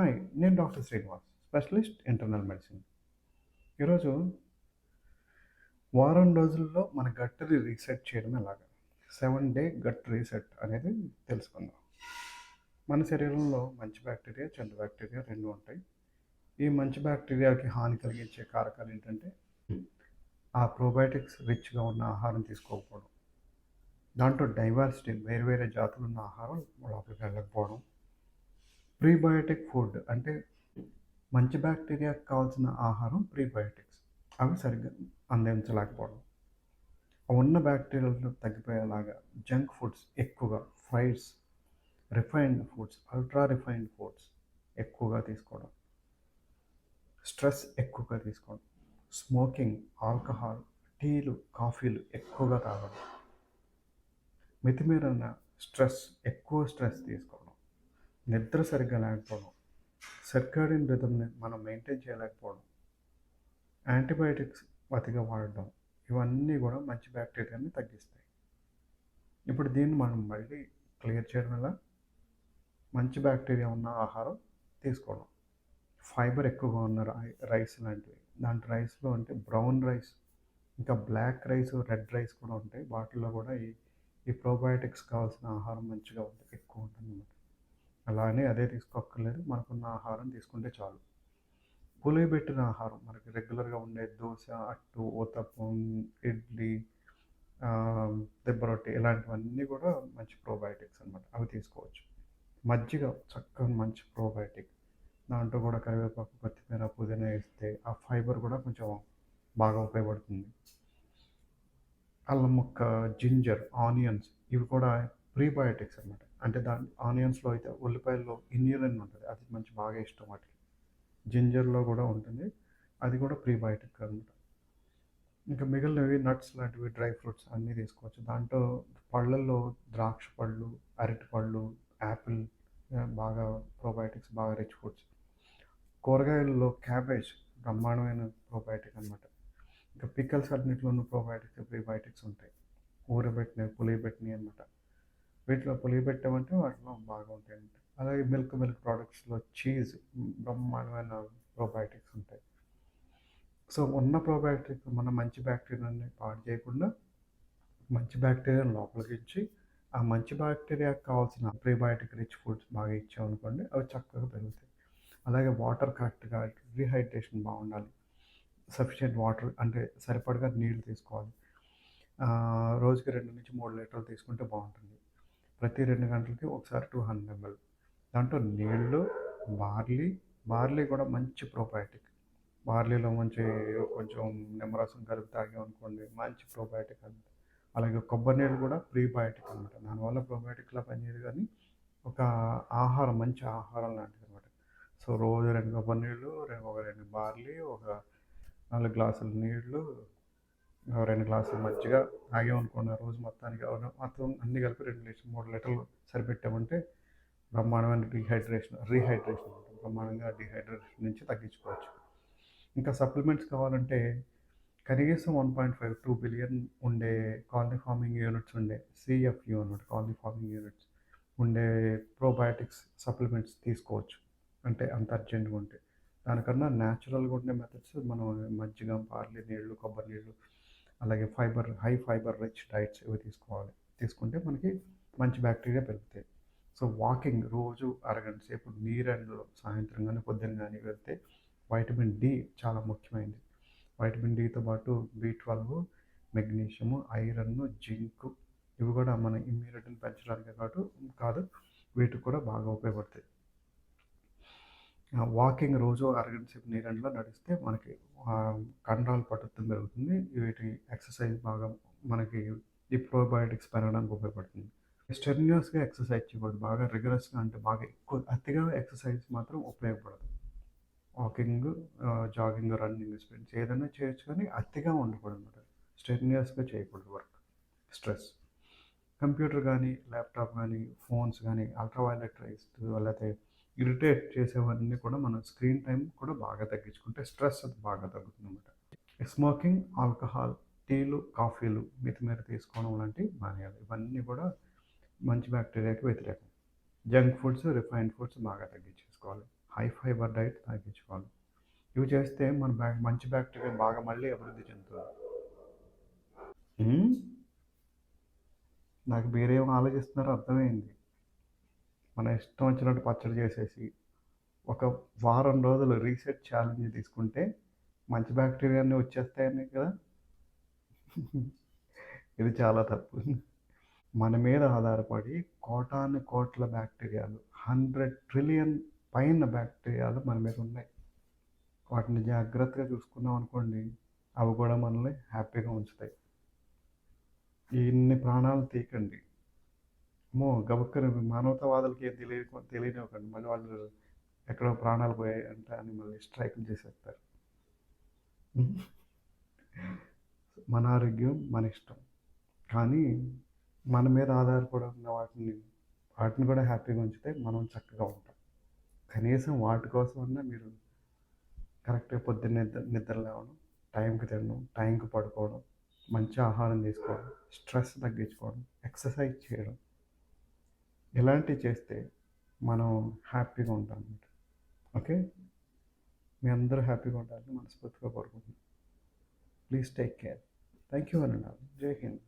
Hi నేను doctor Srinivas specialist internal medicine. ఈరోజు వారం రోజుల్లో మన గట్టుని రీసెట్ చేయడం ఎలాగా సెవెన్ డే గట్ రీసెట్ అనేది తెలుసుకుందాం. మన శరీరంలో మంచి బ్యాక్టీరియా చెడు బ్యాక్టీరియా రెండు ఉంటాయి. ఈ మంచి బ్యాక్టీరియాకి హాని కలిగించే కారకాలు ఏంటంటే ఆ ప్రోబయోటిక్స్ రిచ్గా ఉన్న ఆహారం తీసుకోకపోవడం దాంట్లో డైవర్సిటీ వేరు వేరే జాతులు ఉన్న ఆహారం లోపలికి వెళ్ళకపోవడం ప్రీబయోటిక్ ఫుడ్ అంటే మంచి బ్యాక్టీరియాకి కావాల్సిన ఆహారం ప్రీబయోటిక్స్. అవి సరిగ్గా అందించలేకపోవడం. ఉన్న బ్యాక్టీరియాలు తగ్గిపోయేలాగా జంక్ ఫుడ్స్ ఎక్కువగా fried refined foods ultra refined foods ఎక్కువగా తీసుకోవడం. స్ట్రెస్ ఎక్కువగా తీసుకోవడం. స్మోకింగ్ ఆల్కహాల్ టీలు కాఫీలు ఎక్కువగా తాగడం. మితిమీరిన స్ట్రెస్ ఎక్కువ స్ట్రెస్ తీసుకోవడం. నిద్ర సరిగ్గా లేకపోవడం సర్కాడియన్ రిథమ్ని మనం మెయింటైన్ చేయలేకపోవడం యాంటీబయాటిక్స్ అతిగా వాడడం ఇవన్నీ కూడా మంచి బ్యాక్టీరియాని తగ్గిస్తాయి. ఇప్పుడు దీన్ని మనం మళ్ళీ క్లియర్ చేయడం వల్ల మంచి బ్యాక్టీరియా ఉన్న ఆహారం తీసుకోవడం. ఫైబర్ ఎక్కువగా ఉన్న రైస్ లాంటివి. దాంట్లో రైస్లో అంటే బ్రౌన్ రైస్ ఇంకా బ్లాక్ రైస్ రెడ్ రైస్ కూడా ఉంటాయి. వాటిల్లో కూడా ఈ ఈ ప్రోబయోటిక్స్ కావాల్సిన ఆహారం మంచిగా ఉంటుంది ఎక్కువ ఉంటుంది అలా అలానే అదే తీసుకోక్కర్లేదు. మనకున్న ఆహారం తీసుకుంటే చాలు. పులియబెట్టిన ఆహారం మనకి రెగ్యులర్గా ఉండే దోశ అట్టు ఓతప్పం ఇడ్లీ దెబ్బ రొట్టె ఇలాంటివన్నీ కూడా మంచి ప్రోబయోటిక్స్ అనమాట అవి తీసుకోవచ్చు. మజ్జిగ చక్కగా మంచి ప్రోబయోటిక్ దాంట్లో కూడా కరివేపాకు కొత్తిమీర పుదీనా వేస్తే ఆ ఫైబర్ కూడా కొంచెం బాగా ఉపయోగపడుతుంది. అల్లం ముక్క జింజర్ ఆనియన్స్ ఇవి కూడా ప్రీబయోటిక్స్ అనమాట అంటే దాని ఆనియన్స్లో అయితే ఉల్లిపాయల్లో ఇన్యూరిన్ ఉంటుంది. అది మంచి బాగా ఇష్టం వాటికి. జింజర్లో కూడా ఉంటుంది. అది కూడా ప్రీబయోటిక్ అనమాట. ఇంకా మిగిలినవి నట్స్ లాంటివి డ్రై ఫ్రూట్స్ అన్నీ తీసుకోవచ్చు. దాంట్లో పళ్ళల్లో ద్రాక్ష పళ్ళు అరటి పళ్ళు యాపిల్ బాగా ప్రోబయాటిక్స్ బాగా రిచ్ ఫుడ్స్ కూరగాయలలో క్యాబేజ్ బ్రహ్మాండమైన ప్రోబయాటిక్ అనమాట. ఇంకా పికల్స్ అన్నింటిలోనూ ప్రోబయాటిక్స్ ప్రీబయోటిక్స్ ఉంటాయి. ఊరబెట్టినవి పులియబెట్టినవి అనమాట. వీటిలో పులియబెట్టామంటే వాటిలో బాగా ఉంటాయి అలాగే మిల్క్ మిల్క్ ప్రోడక్ట్స్లో చీజ్ బ్రహ్మాండమైన ప్రోబయోటిక్స్ ఉంటాయి. సో ఉన్న ప్రోబయాటిక్ మన మంచి బ్యాక్టీరియాని పాడు చేయకుండా మంచి బ్యాక్టీరియా లోపలికి ఇచ్చి ఆ మంచి బ్యాక్టీరియాకి కావాల్సిన ప్రీబయోటిక్ రిచ్ ఫుడ్స్ బాగా ఇచ్చామనుకోండి అవి చక్కగా పెరుగుతాయి. అలాగే వాటర్ కరెక్ట్గా రీహైడ్రేషన్ బాగుండాలి. సఫిషియెంట్ వాటర్ అంటే సరిపడగా నీళ్ళు తీసుకోవాలి. రోజుకి రెండు నుంచి మూడు లీటర్లు తీసుకుంటే బాగుంటుంది. ప్రతి రెండు గంటలకి ఒకసారి టూ హండ్రెడ్ ఎంఎల్. దాంట్లో నీళ్ళు బార్లీ బార్లీ కూడా మంచి ప్రోబయాటిక్. బార్లీలో మంచి కొంచెం నిమ్మరసం కలిపి తాగామనుకోండి మంచి ప్రోబయాటిక్ అనమాట అలాగే కొబ్బరి నీళ్ళు కూడా ప్రీబయాటిక్ అనమాట దానివల్ల ప్రోబయాటిక్లా పనిచేయదు కానీ ఒక ఆహారం మంచి ఆహారం లాంటిది అనమాట సో రోజు రెండు కొబ్బరి నీళ్ళు ఒక రెండు బార్లీ ఒక నాలుగు గ్లాసుల నీళ్ళు రెండు గ్లాసులు మజ్జిగ తాగామనుకోండి రోజు మొత్తానికి మొత్తం అన్ని కలిపి రెండు లీటర్ మూడు లీటర్లు సరిపెట్టామంటే బ్రహ్మాండమైన డిహైడ్రేషన్ రీహైడ్రేషన్ బ్రహ్మాండంగా డీహైడ్రేషన్ నుంచి తగ్గించుకోవచ్చు. ఇంకా సప్లిమెంట్స్ కావాలంటే కనీసం one point five two billion ఉండే కాలనీ ఫార్మింగ్ యూనిట్స్ ఉండే సిఎఫ్యూ అనమాట కాలనీ ఫార్మింగ్ యూనిట్స్ ఉండే ప్రోబయాటిక్స్ సప్లిమెంట్స్ తీసుకోవచ్చు. అంటే అంత అర్జెంట్గా ఉంటే. దానికన్నా న్యాచురల్గా ఉండే మెథడ్స్ మనం మజ్జిగ పార్లీ నీళ్ళు కొబ్బరి నీళ్ళు అలాగే fibre high fibre rich diets ఇవి తీసుకోవాలి. తీసుకుంటే మనకి మంచి బ్యాక్టీరియా పెరుగుతాయి. సో వాకింగ్ రోజు అరగంట సేపు నీరెండలో సాయంత్రం కానీ పొద్దున్న కానీ వెళ్తే వైటమిన్ డి చాలా ముఖ్యమైనది. వైటమిన్ డితో పాటు B twelve magnesium iron zinc ఇవి కూడా మన ఇమ్యూనిటీని పెంచడానికి కాదు కాదు వీటికి కూడా బాగా ఉపయోగపడతాయి. వాకింగ్ రోజు అరగంట సేపు నీరంలో నడిస్తే మనకి కండరాలు పట్టుత్వం పెరుగుతుంది వీటి ఎక్సర్సైజ్ బాగా మనకి ఈ ప్రోబయోటిక్స్ పెరగడానికి ఉపయోగపడుతుంది. స్టెర్నియస్గా ఎక్సర్సైజ్ చేయకూడదు. బాగా రిగరస్గా అంటే బాగా ఎక్కువ అతిగా ఎక్సర్సైజ్ మాత్రం ఉపయోగపడదు. వాకింగ్ జాగింగ్ రన్నింగ్ స్ప్రింట్స్ ఏదైనా చేయొచ్చు కానీ అతిగా ఉండకూడదు అనమాట స్టెర్నియస్గా చేయకూడదు వర్క్ స్ట్రెస్. కంప్యూటర్ కానీ ల్యాప్టాప్ కానీ ఫోన్స్ కానీ అల్ట్రావైలెట్ రైస్ లేకపోతే ఇరిటేట్ చేసేవన్నీ కూడా మనం స్క్రీన్ టైం కూడా బాగా తగ్గించుకుంటే స్ట్రెస్ అది బాగా తగ్గుతుంది అనమాట స్మోకింగ్ ఆల్కహాల్ టీలు కాఫీలు మితిమీర తీసుకోవడం లాంటివి మానేయాలి. ఇవన్నీ కూడా మంచి బ్యాక్టీరియాకి వ్యతిరేకం. జంక్ ఫుడ్స్ రిఫైన్డ్ ఫుడ్స్ బాగా తగ్గించేసుకోవాలి. హై ఫైబర్ డైట్ తగ్గించుకోవాలి. ఇవి చేస్తే మన బ్యాక్ మంచి బ్యాక్టీరియా బాగా మళ్ళీ అభివృద్ధి చెందుతుంది. నాకు మీరేం ఆలోచిస్తున్నారో అర్థమైంది. మన ఇష్టం వచ్చినట్టు పచ్చడి చేసేసి ఒక వారం రోజులు రీసెట్ ఛాలెంజ్ తీసుకుంటే మంచి బ్యాక్టీరియాన్ని వచ్చేస్తాయని కదా? ఇది చాలా తప్పు. మన మీద ఆధారపడి కోటాను కోట్ల బ్యాక్టీరియాలు హండ్రెడ్ ట్రిలియన్ పైన బ్యాక్టీరియాలు మన మీద ఉన్నాయి. వాటిని జాగ్రత్తగా చూసుకున్నాం అనుకోండి అవి కూడా మనల్ని హ్యాపీగా ఉంచుతాయి. ఇన్ని ప్రాణాలు తీకండి ఏమో గబుక్కని మానవతావాదులకి ఏం తెలియ తెలియనివ్వకండి మళ్ళీ వాళ్ళు ఎక్కడో ప్రాణాలు పోయాయి అంటే అని మళ్ళీ స్ట్రైకులు చేసేస్తారు. మన ఆరోగ్యం మన ఇష్టం. కానీ మన మీద ఆధారపడుతున్న వాటిని వాటిని కూడా హ్యాపీగా ఉంచితే మనం చక్కగా ఉంటాం. కనీసం వాటి కోసమన్నా మీరు కరెక్ట్గా పొద్దున్న నిద్ర నిద్ర లేవడం టైంకి తినడం టైంకి పడుకోవడం మంచి ఆహారం తీసుకోవడం స్ట్రెస్ తగ్గించుకోవడం ఎక్సర్సైజ్ చేయడం ఇలాంటివి చేస్తే మనం హ్యాపీగా ఉంటాం అనమాట ఓకే? మీ అందరూ హ్యాపీగా ఉండాలని మనస్ఫూర్తిగా కోరుకుంటున్నాను please take care. Thank you అని జై హింద్.